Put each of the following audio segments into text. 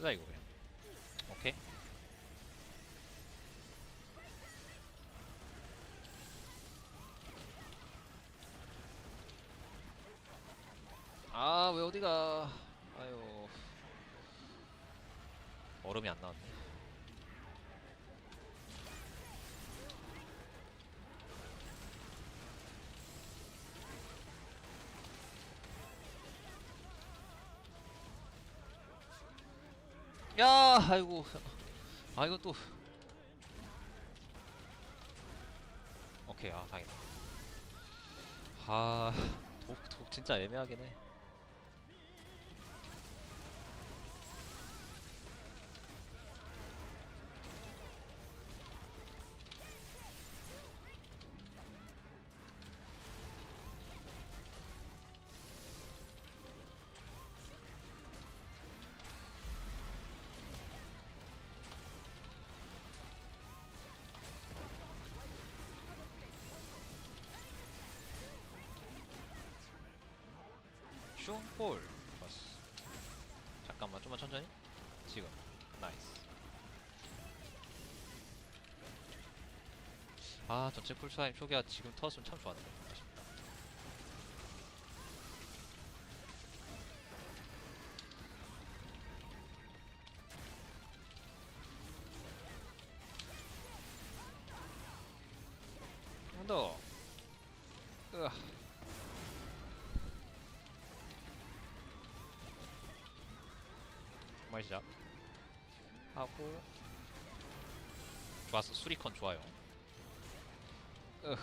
쓰자 이거 그냥. 오케이. 아 왜 어디가? 아유. 얼음이 안 나왔네 야 아이고. 아 이거 또. 오케이 아 다행이다. 아 독 독 진짜 애매하긴 해 슝볼 좋았어 잠깐만 좀만 천천히. 지금. 나이스. 아 전체 쿨타임 초기화 지금 터졌으면 참 좋았는데 아쉽다. 한더. 으아 정말 시작. 하고. 좋았어. 수리컨 좋아요. 으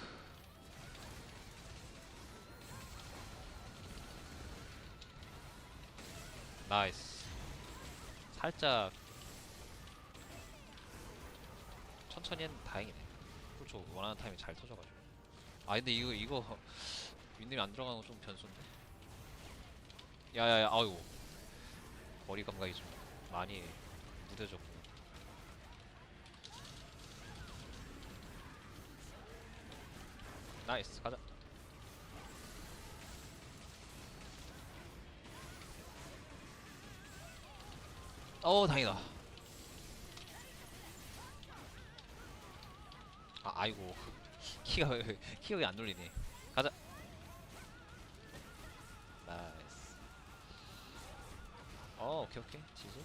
나이스. 살짝 천천히 했는데 다행이네. 그렇죠. 원하는 타임이 잘 터져가지고. 아 근데 이거 이거 윈님이 안 들어가는 거 좀 변수인데? 야야야 아이고. 머리 감각이 좀 많이 무뎌졌고. 나이스 가자. 어 다행이다. 아 아이고 키가 왜 키가 왜 안 눌리니 오케이 지수.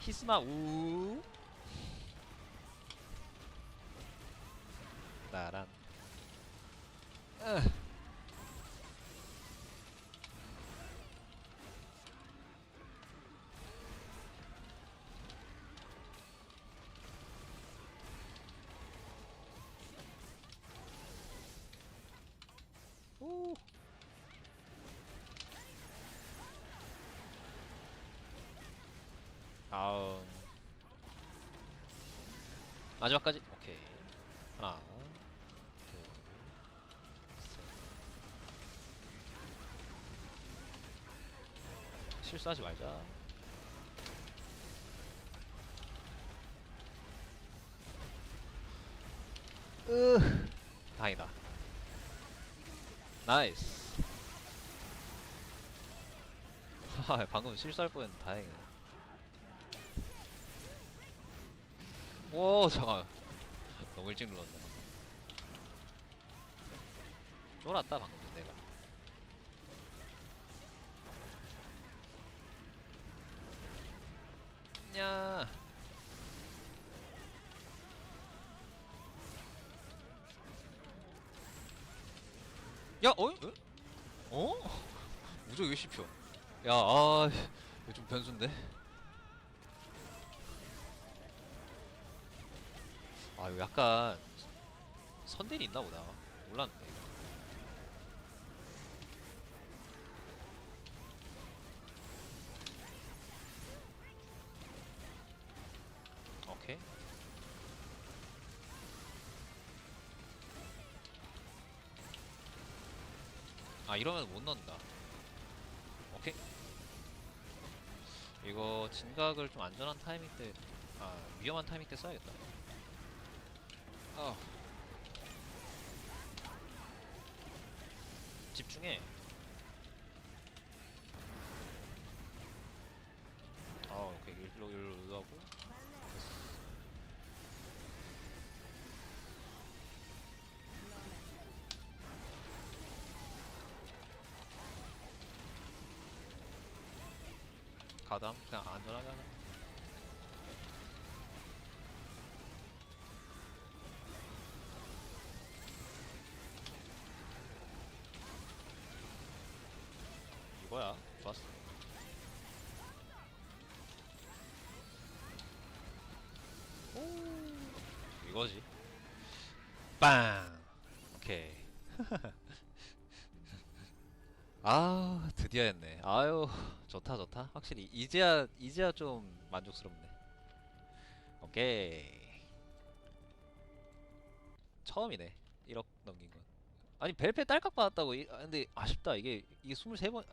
히스마 우. 나란 마지막까지? 오케이. 하나 둘셋. 실수하지 말자. 으 다행이다. 나이스. 방금 실수할 뻔했는데 다행이네 오 잠깐 너무 일찍 눌렀네 쫄았다 방금 내가 냐 야, 어? 어? 어? 무적 왜 씹혀? 야, 아, 이거 좀 변수인데? 아 이거 약간 선딜이 있나 보다. 몰랐는데 오케이. 아 이러면 못 넣는다. 오케이. 이거 진각을 좀 안전한 타이밍 때 아 위험한 타이밍 때 써야겠다 어. 집중해. 일로 일로 하고 가담 그냥 안전하게 하자 좋았어. 오 이거지. 빵. 오케이. 아 드디어 했네. 아유 좋다 좋다. 확실히 이제야 이제야 좀 만족스럽네. 오케이. 처음이네. 1억 넘긴 건. 아니 벨페 딸깍 받았다고 이, 아, 근데 아쉽다. 이게 이게 23번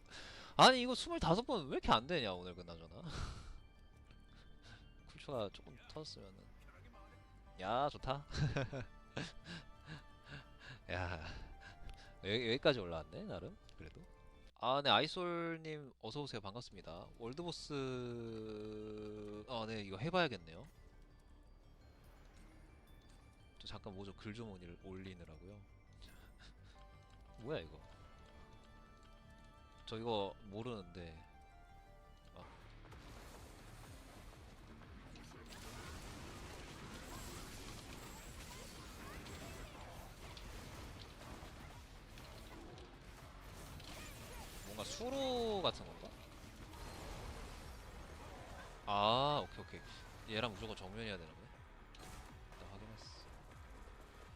아니 이거 25번 왜 이렇게 안 되냐 오늘 그나저나? 쿨초가 조금 터졌으면은. 야 좋다. 야 여기, 여기 까지 올라왔네 나름 그래도. 아네 아이솔님 어서오세요. 반갑습니다. 월드보스 아네 이거 해봐야겠네요. 저 잠깐 뭐 좀 글 좀 올리느라고요. 뭐야 이거 저 이거 모르는데 아. 뭔가 수로 같은 건가? 아 오케이 오케이 얘랑 무조건 정면이어야 되는 거야? 일단 확인했어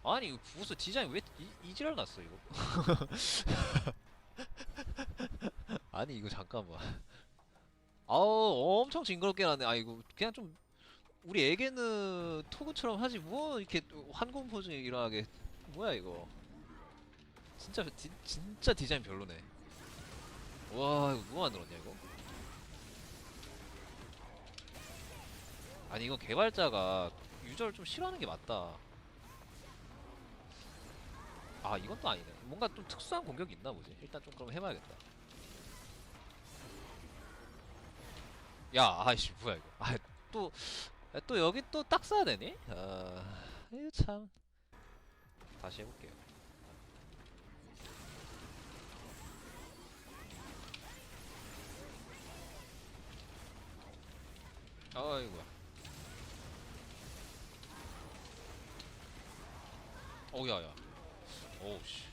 아니 이거 부스 디자인 왜 이, 이지랄 났어 이거 아니 이거 잠깐만. 아우 엄청 징그럽게 나네. 아 이거 그냥 좀 우리 애기는 토그처럼 하지 뭐. 이렇게 환공 포즈 일어나게. 뭐야 이거? 진짜 디, 진짜 디자인 별로네. 와 이거 누가 만들었냐 이거? 아니 이거 개발자가 유저를 좀 싫어하는 게 맞다. 아 이건 또 아니네. 뭔가 좀 특수한 공격이 있나 보지. 일단 좀 그럼 해봐야겠다 야 아이씨 뭐야 이거 아또 또 여기 또 딱 써야 되니? 아 이거 참 다시 해볼게요 아이고야 어우야야 오우씨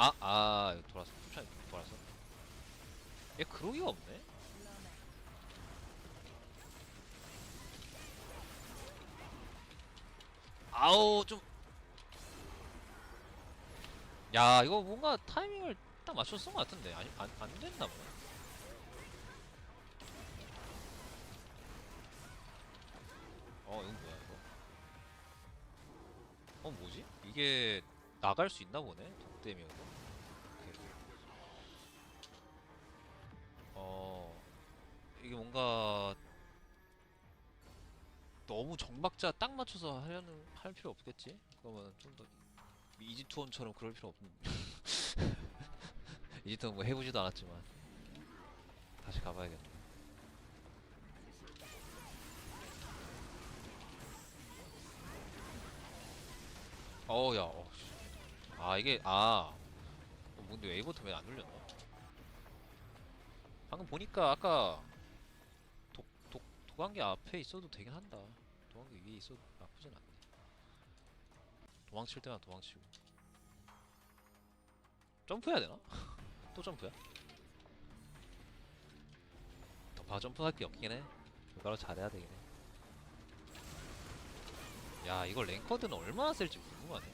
아, 아, 이거 돌았어. 풀차이 돌았어. 얘 그러기가 없네? 아우, 좀. 야, 이거 뭔가 타이밍을 딱쓴것 같은데. 아니, 안, 안 됐나 보네. 어, 이건 뭐야, 이거? 어, 뭐지? 이게 나갈 수 있나 보네. 독대미어도. 어 이게 뭔가 너무 정박자 딱 맞춰서 하려는 할 필요 없겠지? 그러면 좀 더 이지투원처럼 그럴 필요 없는. 이지투원 뭐 해보지도 않았지만 다시 가봐야겠네. 어우야, 어, 씨. 아 이게 아 어, 뭔데 웨이버터 왜안 눌렸나? 방금 보니까 아까 도관계 앞에 있어도 되긴 한다. 도관계 위에 있어도 나쁘진 않네. 도망칠 때만 도망치고. 점프해야 되나? 또 점프야? 더 점프할 게 없긴 해. 결과로 잘해야 되긴 해야 이걸 랭커드는 얼마나 쓸지 궁금하네.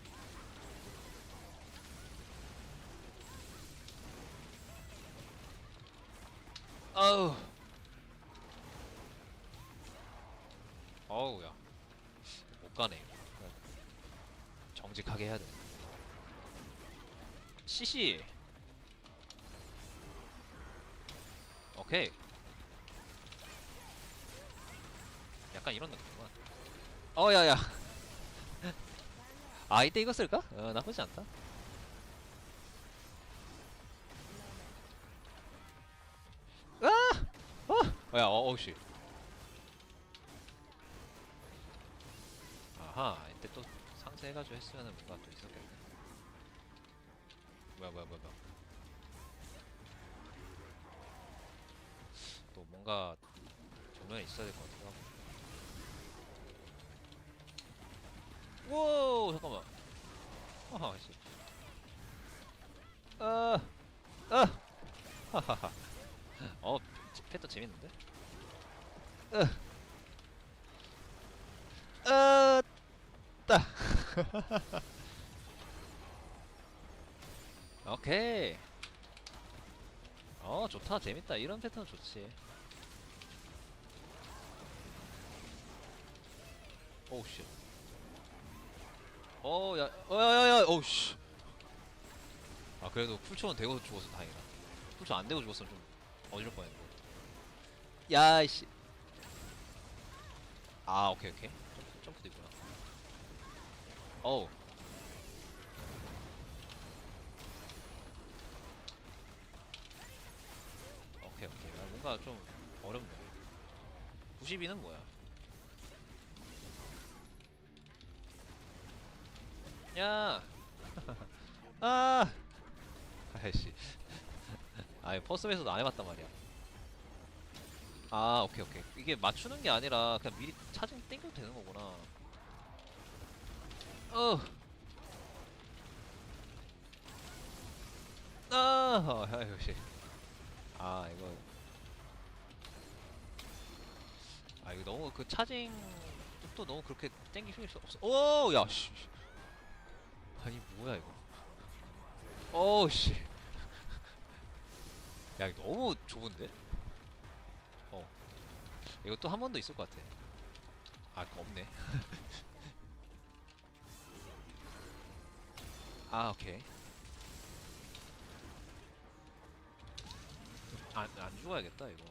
아우 어우야 못 가네 이거. 정직하게 해야 돼 CC 오케이 약간 이런 느낌이구나 어야야 아 이때 이거 쓸까? 어 나쁘지 않다 아! 어! 야, 어, 어우씨. 아하 이때 또 상세 해가지고 했으면은 뭔가 또 있었겠네. 뭐야 뭐야 뭐야 뭐야. 또 뭔가 정면에 있어야 될것 하고. 우와 잠깐만. 아하 씨 아, 아, 하하하. 어, 패턴 재밌는데? 으, 아, 따. 오케이. 어, 좋다, 재밌다. 이런 패턴 좋지. 오우 씨. 어, 야, 어, 야, 야, 야, 오우 씨. 아 그래도 풀초는 되고 죽어서 다행이다 풀초 안 되고 죽었으면 좀 어지러울 뻔했는데 야이씨 아 오케이 오케이 어우. 오케이 오케이. 아, 뭔가 좀 어렵네. 92는 뭐야? 야! 아! 아이씨. 아이 퍼스에서도 안 해봤단 말이야. 아 오케이 오케이. 이게 맞추는 게 아니라 그냥 미리 차징 땡겨도 되는 거구나 어 아, 아, 역시. 아, 이거. 아, 이거 너무 그 차징 또 너무 그렇게 땡기실 수 없어. 오, 야, 씨. 아니, 뭐야, 이거. 어우 씨. 야 이거 너무 좁은데? 어. 이거 또 한 번 더 있을 것 같아. 아 그거 없네. 아 오케이. 안, 안 죽어야겠다 이거.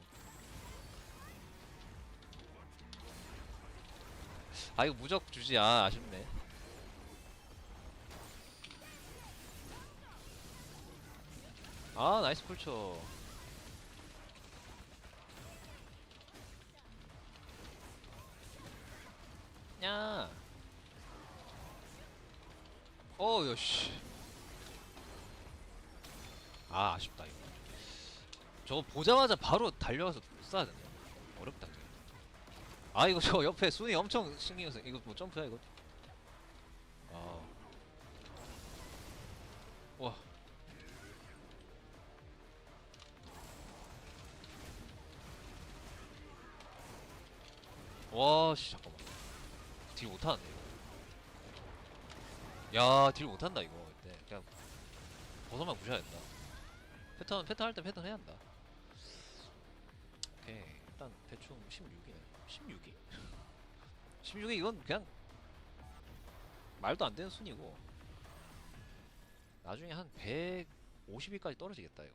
아 이거 무적 주지 아 아쉽네. 아 나이스 풀초 어우 야씨 아 아쉽다 이거 저거 보자마자 바로 달려와서 쏴야 된다 어렵다 이게. 아 이거 저 옆에 순위 엄청 써 이거 뭐 점프야 이거 아 와. 와, 씨, 잠깐만. 딜 못하는데, 이거. 야, 딜 못한다, 이거. 이때. 그냥, 버섯만 부셔야 된다. 패턴, 패턴 할 때 패턴 해야 한다. 오케이. 일단, 대충 16이네. 16이? 16이 이건 그냥, 말도 안 되는 순이고. 나중에 한 150위까지 떨어지겠다, 이거.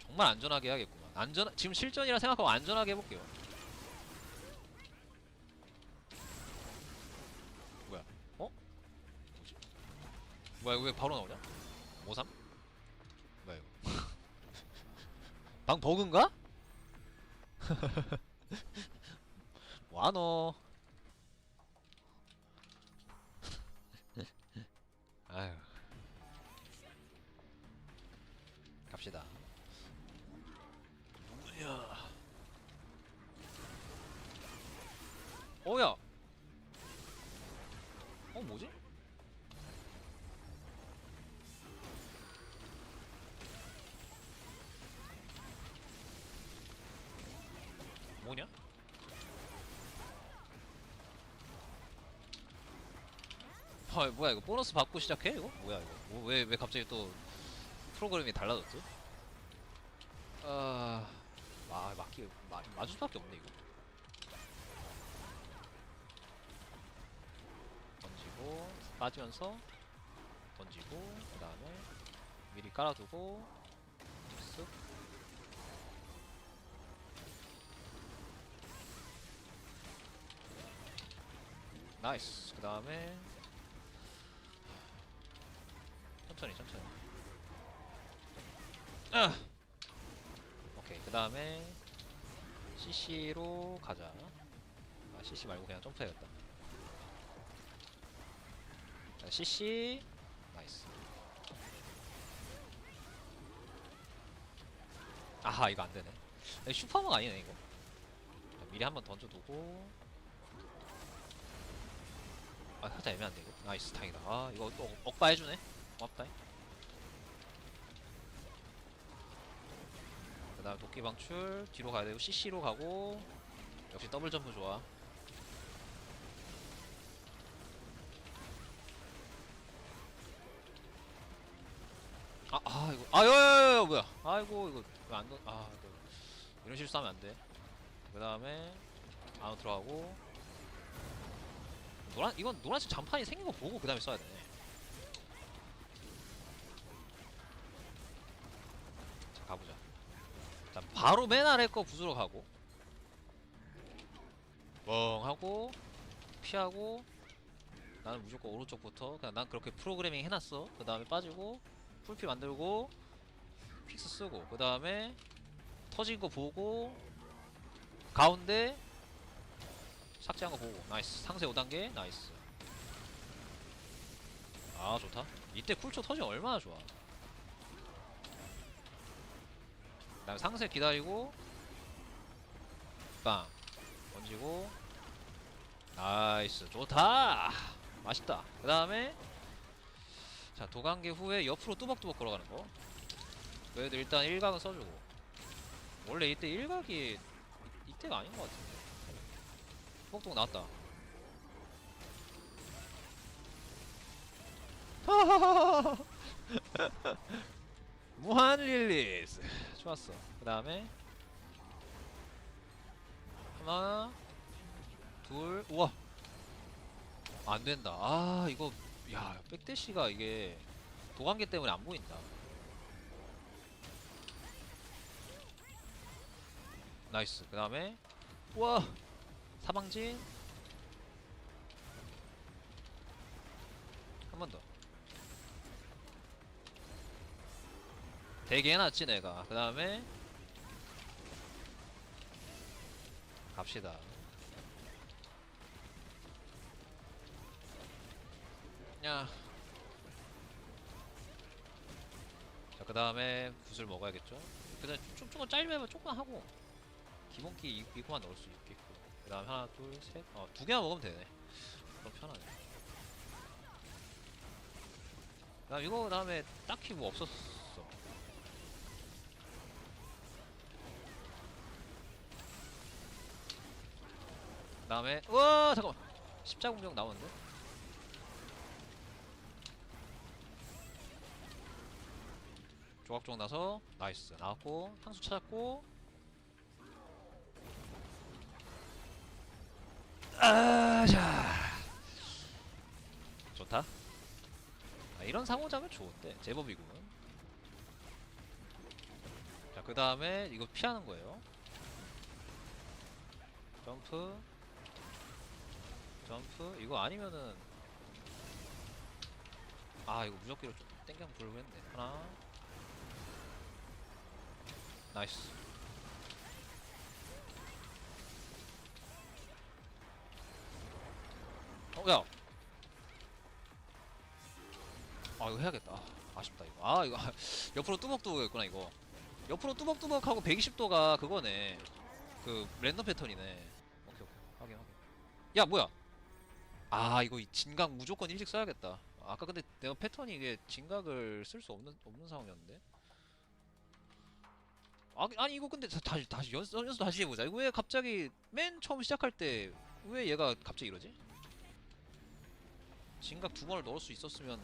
정말 안전하게 해야겠구만. 안전 지금 실전이라 생각하고 안전하게 해볼게요. 뭐야 이거 왜 바로 나오냐? 53? 뭐야 이거? 방 버그인가? 뭐하노? 아휴 갑시다. 야. 어야. 어 뭐지? 뭐냐? 아 뭐야 이거 보너스 받고 시작해 이거? 뭐야 이거? 뭐, 왜, 왜 갑자기 또 프로그램이 달라졌지? 아... 아 맞기 마, 맞을 수밖에 없네 이거 던지고 빠지면서 던지고 그 다음에 미리 깔아두고 나이스. 그 다음에 천천히 천천히. 아! 오케이. 그 다음에 CC로 가자. 아 CC 말고 그냥 점프해야겠다. 자 CC. 나이스. 아하 이거 안되네. 슈퍼먼 아니네 이거. 자, 미리 한번 던져두고 아 살짝 애매한데 이거. 나이스 다행이다. 아 이거 또 억- 억바 해주네. 고맙다. 그 다음 도끼 방출. 뒤로 가야 되고 CC로 가고. 역시 더블 점프 좋아. 아, 아 이거. 아야야야 뭐야. 아이고 이거 이거 안 넣.. 아 이거. 이런 실수하면 안돼. 그 다음에 안으로 들어가고 노란 이건 노란색 잔판이 생긴 거 보고 그 다음에 써야 되네 자 가보자. 자 바로 맨 아래 거 부수러 가고. 멍 하고 피하고 나는 무조건 오른쪽부터 그냥 난 그렇게 프로그래밍 해놨어. 그 다음에 빠지고 풀피 만들고 픽스 쓰고 그 다음에 터진 거 보고 가운데 삭제한 거 보고. 나이스. 상세 5단계 나이스. 아 좋다. 이때 쿨초 터지면 얼마나 좋아. 그 다음에 상세 기다리고 빵. 던지고. 나이스. 좋다. 맛있다. 그 다음에 자 도관계 후에 옆으로 뚜벅뚜벅 걸어가는 거. 그래도 일단 1각은 써주고. 원래 이때 1각이 이때가 아닌 것 같은데 뚜벅뚜벅 나왔다. 무한 릴리스. 좋았어. 그 다음에 하나 둘 우와. 안된다. 아 이거 야 백대시가 이게 도관계 때문에 안 보인다. 나이스. 그 다음에 우와 사방진. 한 번 더. 되게 해놨지 내가. 그 다음에 갑시다. 야. 자, 그 다음에 굿을 먹어야겠죠? 그 다음 좀, 조금 짧으면 조금 하고. 기본기 이- 이거만 넣을 수 있겠고 그 다음 하나 둘셋. 어, 두 개만 먹으면 되네. 그럼 편하네 그 다음 이거 다음에 딱히 뭐 없었어. 그 다음에 우와 잠깐만. 십자군병 나오는데? 조각종 나서 나이스. 나왔고 향수 찾았고 아 자. 좋다. 아, 이런 상호작은 좋은데 제법이구먼 자 그 다음에 이거 피하는 거예요. 점프. 점프. 이거 아니면은 아 이거 무적기로 좀 땡겨 부르고 했네. 하나. 나이스 어, 야! 아, 이거 해야겠다. 아, 아쉽다, 이거. 아, 이거. 옆으로 뚜벅뚜벅 했구나, 이거. 옆으로 뚜벅뚜벅 하고 120도가 그거네. 그, 랜덤 패턴이네. 오케이, 오케이. 확인, 확인. 야, 뭐야! 아, 이거 이 진각 무조건 일찍 써야겠다. 아까 근데 내가 패턴이 이게 진각을 쓸 수 없는, 없는 상황이었는데? 아, 아니 이거 근데 다- 다시 다시 연습 연습 다시 해보자. 이거 왜 갑자기 맨 처음 시작할 때 왜 얘가 갑자기 이러지? 진각 두 번을 넣을 수 있었으면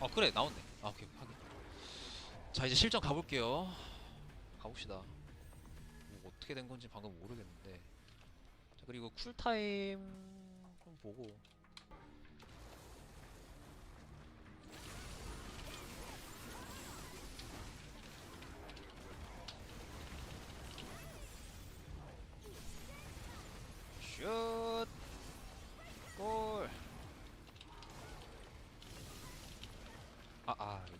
아 그래 나왔네. 아 오케이 확인. 자 이제 실전 가볼게요. 가봅시다. 뭐 어떻게 된 건지 방금 모르겠는데. 자 그리고 쿨타임 좀 보고. 슛! 골! 아, 아. 네.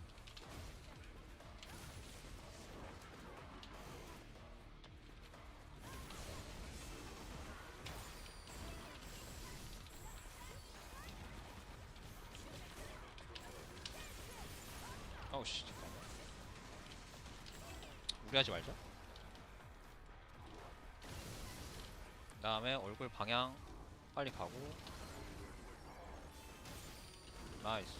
아우씨, 잠깐만. 무리하지 말자. 다음에 얼굴 방향 빨리 가고. 나이스.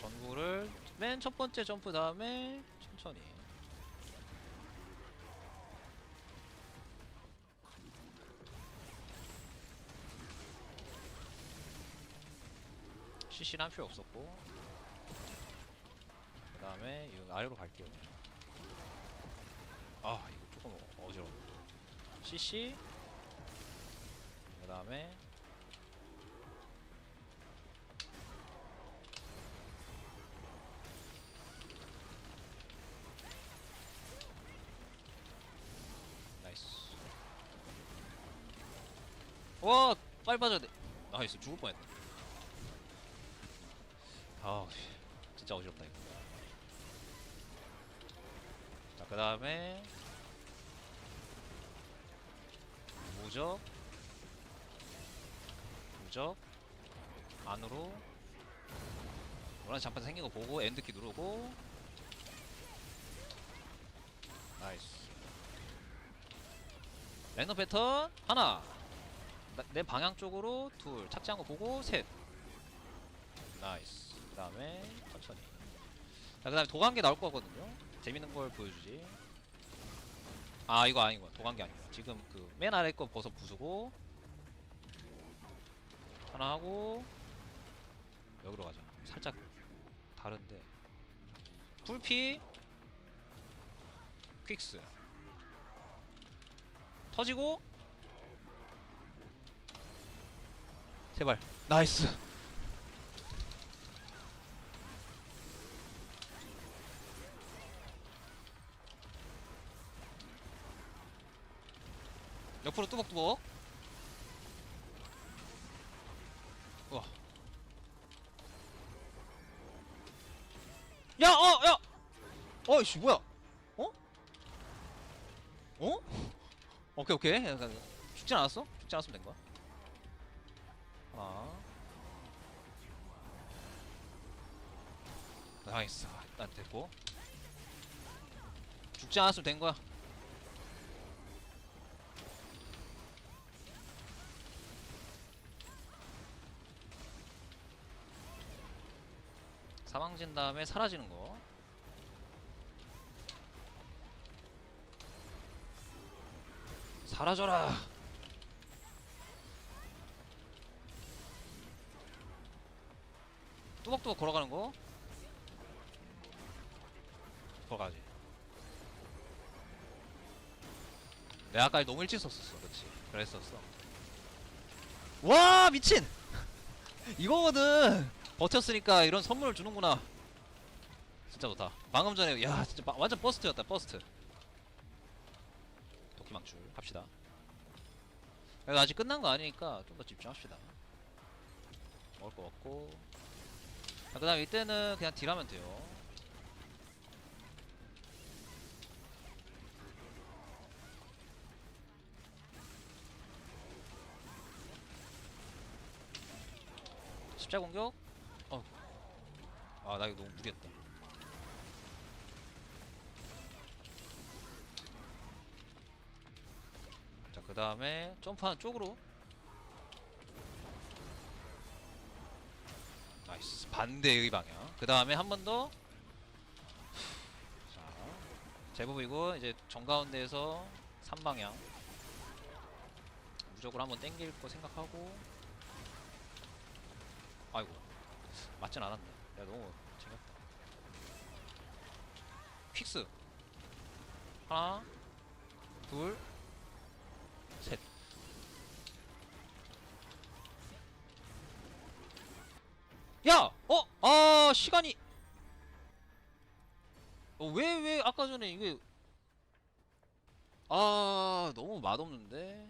전구를 맨 첫 번째 점프 다음에 천천히. CC는 한 필요 없었고. 그 다음에 이거 아래로 갈게요 아 이거 조금 어지러워. CC. 그 다음에 나이스. 와 빨리 빠져야 돼. 나이스 죽을 뻔했네 아 진짜 어지럽다 이거 자 그 다음에 무적. 무적. 안으로. 노란 잠깐 생긴 거 보고 엔드키 누르고. 나이스. 랜덤 패턴 하나. 나- 내 방향 쪽으로 둘. 착지한 거 보고 셋. 나이스. 그 다음에 천천히. 자 그 다음에 도관계 나올 거거든요 재밌는 걸 보여주지. 아 이거 아니고 도관계 아니고 지금 그 맨 아래 거 벗어 부수고 하나 하고 여기로 가자. 살짝 다른데. 풀피 퀵스. 터지고. 제발. 나이스 옆으로 뚜벅뚜벅 우와 야! 어! 야! 어이씨 뭐야 어? 어? 오케이 오케이 죽진 않았어? 죽지 않았으면 된 거야 하나 나이스 일단 됐고 죽지 않았으면 된 거야 사망진 다음에 사라지는 거. 사라져라. 뚜벅뚜벅 걸어가는 거. 걸어가지. 내가 아까 너무 일찍 썼었어, 그렇지? 그랬었어. 와 미친! 이거거든. 버텼으니까 이런 선물을 주는구나. 진짜 좋다. 방금 전에 야 진짜 마- 완전 버스트였다 버스트. 도끼망출 합시다. 그래도 아직 끝난 거 아니니까 좀 더 집중합시다. 먹을 거 먹고. 아, 그다음 이때는 그냥 딜하면 돼요. 십자 공격. 어. 아, 나 이거 너무 무리했다. 자, 그 다음에 점프하는 쪽으로. 나이스. 반대의 방향. 그 다음에 한 번 더. 자, 제법이고, 이제 정가운데에서 3방향. 무적으로 한번 땡길 거 생각하고. 아이고 맞진 않았네 야 너무 재밌다 퀵스 하나 둘셋 야! 어? 아 시간이 어, 왜, 왜 아까 전에 이게 아 너무 맛없는데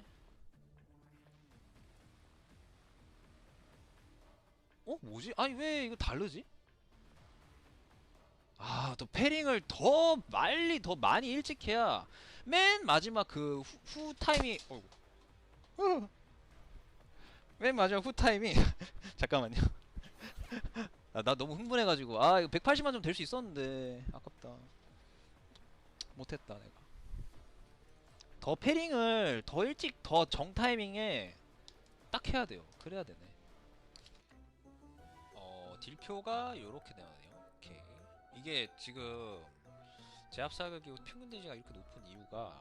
어? 뭐지? 아니 왜 이거 다르지? 아, 또 패링을 더 빨리 더 많이 일찍 해야 맨 마지막 그 후, 후 타임이 어이구. 맨 마지막 후 타임이 잠깐만요. 아, 나 너무 흥분해가지고. 아 이거 180만 좀 될 수 있었는데. 아깝다. 못했다 내가. 더 패링을 더 일찍 더 정 타이밍에 딱 해야 돼요. 그래야 되네. 어 딜표가 요렇게 오케이 이게 지금 제압 사격이 평균 대지가 이렇게 높은 이유가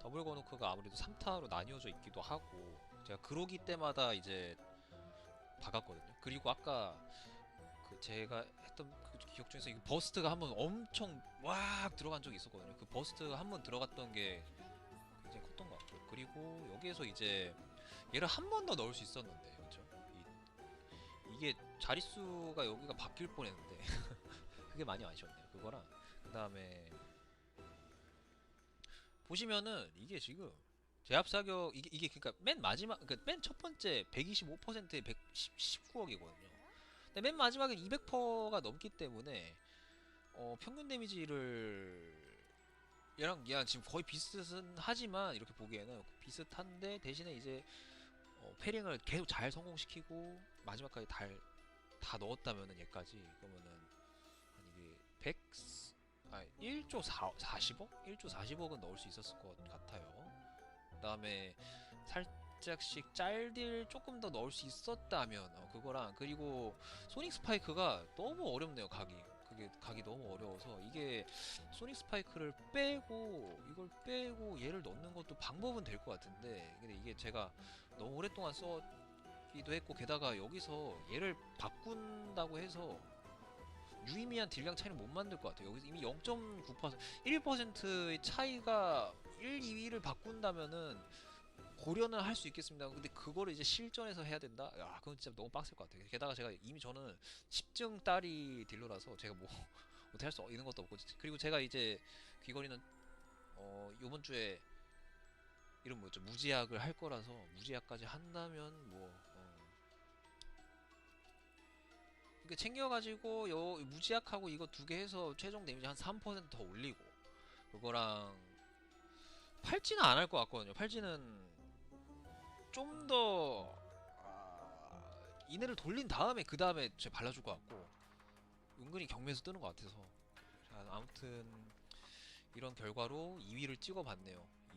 더블 거노크가 아무래도 3타로 나뉘어져 있기도 하고 제가 그로기 때마다 이제 박았거든요 그리고 아까 그 제가 했던 그 기억 중에서 이 버스트가 한 번 엄청 왁 들어간 적이 있었거든요. 그 버스트가 한번 들어갔던 게 굉장히 컸던 것 같고 그리고 여기에서 이제 얘를 한 번 더 넣을 수 있었는데 그렇죠? 이, 이게 자릿수가 여기가 바뀔 뻔했는데 그게 많이 아쉬웠네요. 그거랑 그 다음에 보시면은 이게 지금 제압 사격 이게 이게 그러니까 맨 마지막 그러니까 맨첫 번째 125%에 119억이거든요. 근데 맨 마지막에 200%가 넘기 때문에 어, 평균 데미지를 얘랑 얘랑 지금 거의 비슷은 하지만 이렇게 보기에는 비슷한데 대신에 이제 어, 패링을 계속 잘 성공시키고 마지막까지 달, 다 넣었다면은 얘까지 그러면은 100, 아 1조 4, 40억? 1조 40억은 넣을 수 있었을 것 같아요. 그 다음에 살짝씩 짤딜 조금 더 넣을 수 있었다면 어, 그거랑 그리고 소닉 스파이크가 너무 어렵네요 각이 그게 각이 너무 어려워서 이게 소닉 스파이크를 빼고 이걸 빼고 얘를 넣는 것도 방법은 될 것 같은데 근데 이게 제가 너무 오랫동안 써기도 했고 게다가 여기서 얘를 바꾼다고 해서 유의미한 딜량 차이는 못 만들 것 같아요 여기서 이미 0.9% 1%의 차이가 1, 2위를 바꾼다면은 고려는 할 수 있겠습니다. 근데 그거를 이제 실전에서 해야 된다? 야, 그건 진짜 너무 빡셀 것 같아요. 게다가 제가 이미 저는 10증 딸이 딜러라서 제가 뭐 어떻게 할 수 있는 것도 없고 그리고 제가 이제 귀걸이는 어 요번 주에 이런 뭐였죠 무지약을 할 거라서 무지약까지 한다면 뭐 이렇게 챙겨가지고 요 무지약하고 이거 두 개 해서 최종 데미지 한 3%더 올리고 그거랑 팔찌는 안 할 것 같거든요. 팔찌는 좀더 이내를 돌린 다음에 그 다음에 제 발라줄 것 같고 은근히 경매에서 뜨는 것 같아서 자, 아무튼 이런 결과로 2위를 찍어봤네요.